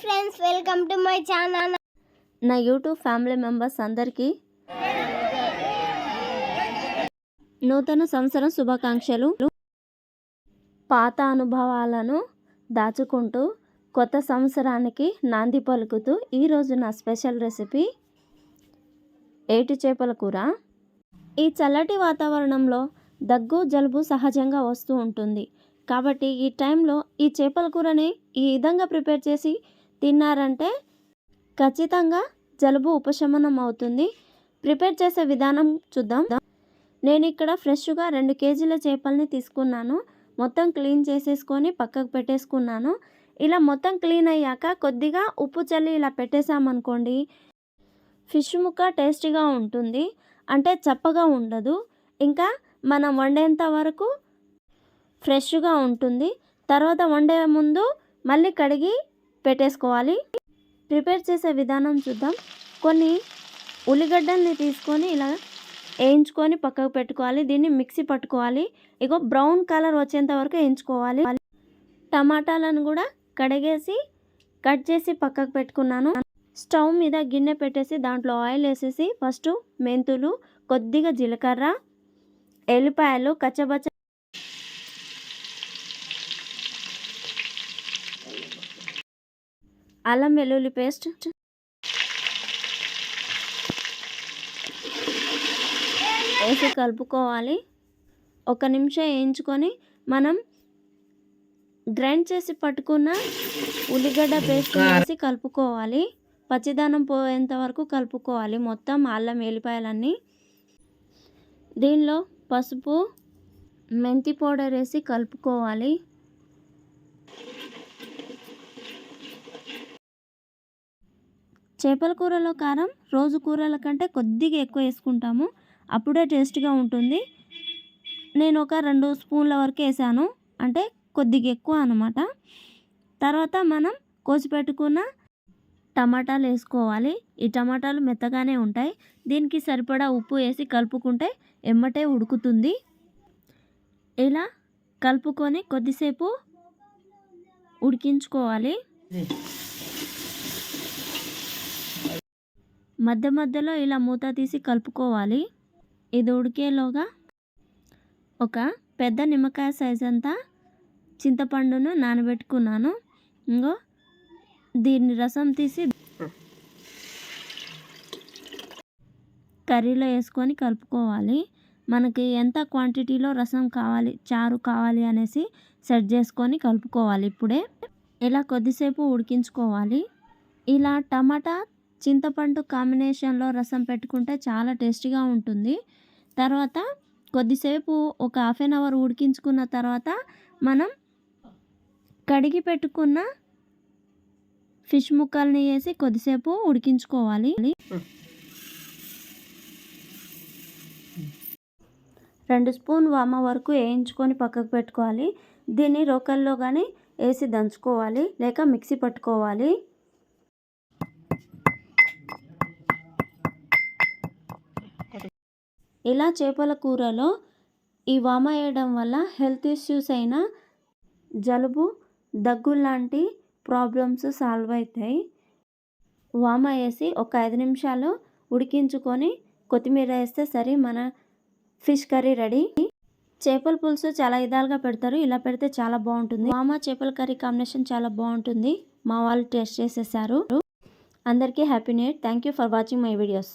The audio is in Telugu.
Friends welcome to my channel నా యూట్యూబ్ ఫ్యామిలీ మెంబర్స్ అందరికీ నూతన సంవత్సరం శుభాకాంక్షలు. పాత అనుభవాలను దాచుకుంటూ కొత్త సంవత్సరానికి నాంది పలుకుతూ ఈరోజు నా స్పెషల్ రెసిపీ ఏటి చేపల కూర. ఈ చల్లటి వాతావరణంలో దగ్గు జలుబు సహజంగా వస్తూ ఉంటుంది. కాబట్టి ఈ టైంలో ఈ చేపల కూరని ఈ విధంగా ప్రిపేర్ చేసి తిన్నారంటే ఖచ్చితంగా జలుబు ఉపశమనం అవుతుంది ప్రిపేర్ చేసే విధానం చూద్దాం. నేను ఇక్కడ ఫ్రెష్గా రెండు కేజీల చేపల్ని తీసుకున్నాను. మొత్తం క్లీన్ చేసేసుకొని పక్కకు పెట్టేసుకున్నాను. ఇలా మొత్తం క్లీన్ అయ్యాక కొద్దిగా ఉప్పు చల్లి ఇలా పెట్టేసామనుకోండి ఫిష్ ముక్క టేస్టీగా ఉంటుంది. అంటే చప్పగా ఉండదు. ఇంకా మనం వండేంత వరకు ఫ్రెష్గా ఉంటుంది. తర్వాత వండే ముందు మళ్ళీ కడిగి పెట్టేసుకోవాలి. ప్రిపేర్ చేసే విధానం చూద్దాం. కొన్ని ఉల్లిగడ్డల్ని తీసుకొని ఇలా వేయించుకొని పక్కకు పెట్టుకోవాలి. దీన్ని మిక్సీ పట్టుకోవాలి. ఇగో బ్రౌన్ కలర్ వచ్చేంత వరకు వేయించుకోవాలి. టమాటాలను కూడా కడిగేసి కట్ చేసి పక్కకు పెట్టుకున్నాను. స్టవ్ మీద గిన్నె పెట్టేసి దాంట్లో ఆయిల్ వేసేసి ఫస్ట్ మెంతులు కొద్దిగా జీలకర్ర ఎల్లిపాయలు కచ్చబచ్చ అల్లం వెల్లుల్లి పేస్ట్. వేసి కలుపుకోవాలి. ఒక నిమిషం వేయించుకొని మనం గ్రైండ్ చేసి పట్టుకున్న ఉల్లిగడ్డ పేస్ట్ వేసి కలుపుకోవాలి. పచ్చిదానం పోయేంత వరకు కలుపుకోవాలి. మొత్తం అల్లం వెల్లిపాయలన్నీ దీనిలో పసుపు మెంతి పౌడర్ వేసి కలుపుకోవాలి. చేపల కూరలో కారం రోజు కూరల కంటే కొద్దిగా ఎక్కువ వేసుకుంటాము. అప్పుడే టేస్ట్గా ఉంటుంది. నేను ఒక రెండు స్పూన్ల వరకు వేసాను. అంటే కొద్దిగా ఎక్కువ అనమాట తర్వాత మనం కోసి పెట్టుకున్న టమాటాలు వేసుకోవాలి. ఈ టమాటాలు మెత్తగానే ఉంటాయి. దీనికి సరిపడా ఉప్పు వేసి కలుపుకుంటే ఎమ్మటే ఉడుకుతుంది. ఇలా కలుపుకొని కొద్దిసేపు ఉడికించుకోవాలి. మధ్య మధ్యలో ఇలా మూత తీసి కలుపుకోవాలి. ఇది ఉడికేలోగా ఒక పెద్ద నిమ్మకాయ సైజ్ అంతా చింతపండును నానబెట్టుకున్నాను. ఇంకో దీన్ని రసం తీసి కర్రీలో వేసుకొని కలుపుకోవాలి. మనకి ఎంత క్వాంటిటీలో రసం కావాలి చారు కావాలి అనేసి సెట్ చేసుకొని కలుపుకోవాలి ఇప్పుడే. ఇలా కొద్దిసేపు ఉడికించుకోవాలి. ఇలా టమాటా చింతపండు కాంబినేషన్లో రసం పెట్టుకుంటే చాలా టేస్టీగా ఉంటుంది. తర్వాత కొద్దిసేపు ఒక హాఫ్ అన్ అవర్ ఉడికించుకున్న తర్వాత మనం కడిగి పెట్టుకున్న ఫిష్ ముక్కల్ని వేసి కొద్దిసేపు ఉడికించుకోవాలి. రెండు స్పూన్ వామ వరకు వేయించుకొని పక్కకు పెట్టుకోవాలి. దీన్ని రోకల్లో కానీ వేసి దంచుకోవాలి. లేక మిక్సీ పట్టుకోవాలి. ఇలా చేపల కూరలో ఈ వామ వేయడం వల్ల హెల్త్ ఇష్యూస్ అయిన జలుబు దగ్గు లాంటి ప్రాబ్లమ్స్ సాల్వ్ అవుతాయి. వామ వేసి ఒక ఐదు నిమిషాలు ఉడికించుకొని కొత్తిమీర వేస్తే సరే మన ఫిష్ కర్రీ రెడీ. చేపల పులుసు చాలా విధాలుగా పెడతారు. ఇలా పెడితే చాలా బాగుంటుంది. వామ చేపల కర్రీ కాంబినేషన్ చాలా బాగుంటుంది. మా వాళ్ళు టేస్ట్ చేసేసారు. అందరికీ happy new year. Thank you for watching my videos.